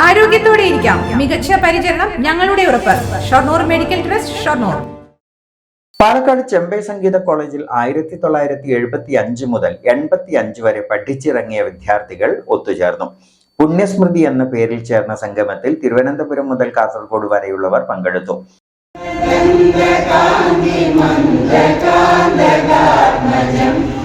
ആരോഗ്യത്തോടെ ഇരിക്കാം. മികച്ച പരിചരണം ഞങ്ങളുടെ ഉറപ്പ്. Shoranur medical trust Shoranur. Palakkad Chembai സംഗീത കോളേജിൽ ആയിരത്തി തൊള്ളായിരത്തി എഴുപത്തി അഞ്ച് മുതൽ എൺപത്തി അഞ്ച് വരെ പഠിച്ചിറങ്ങിയ വിദ്യാർത്ഥികൾ ഒത്തുചേർന്നു. പുണ്യസ്മൃതി എന്ന പേരിൽ ചേർന്ന സംഗമത്തിൽ തിരുവനന്തപുരം മുതൽ കാസർഗോഡ് വരെയുള്ളവർ പങ്കെടുത്തു.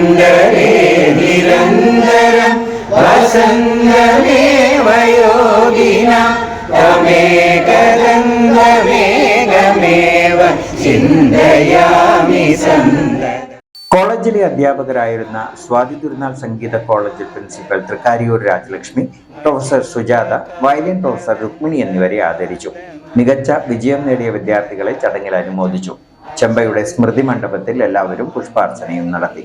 ഹൃദന്തരേ നിരന്തരം വസന്തമേ വയോഗിന കോളേജിലെ അധ്യാപകരായിരുന്ന സ്വാതി തിരുനാൾ സംഗീത college principal Thrikkariyoor Rajalakshmi professor Sujatha violin professor Rukmini എന്നിവരെ ആദരിച്ചു. മികച്ച വിജയം നേടിയ വിദ്യാർത്ഥികളെ ചടങ്ങിൽ അനുമോദിച്ചു. ചെമ്പയുടെ സ്മൃതി മണ്ഡപത്തിൽ എല്ലാവരും പുഷ്പാർച്ചനയും നടത്തി.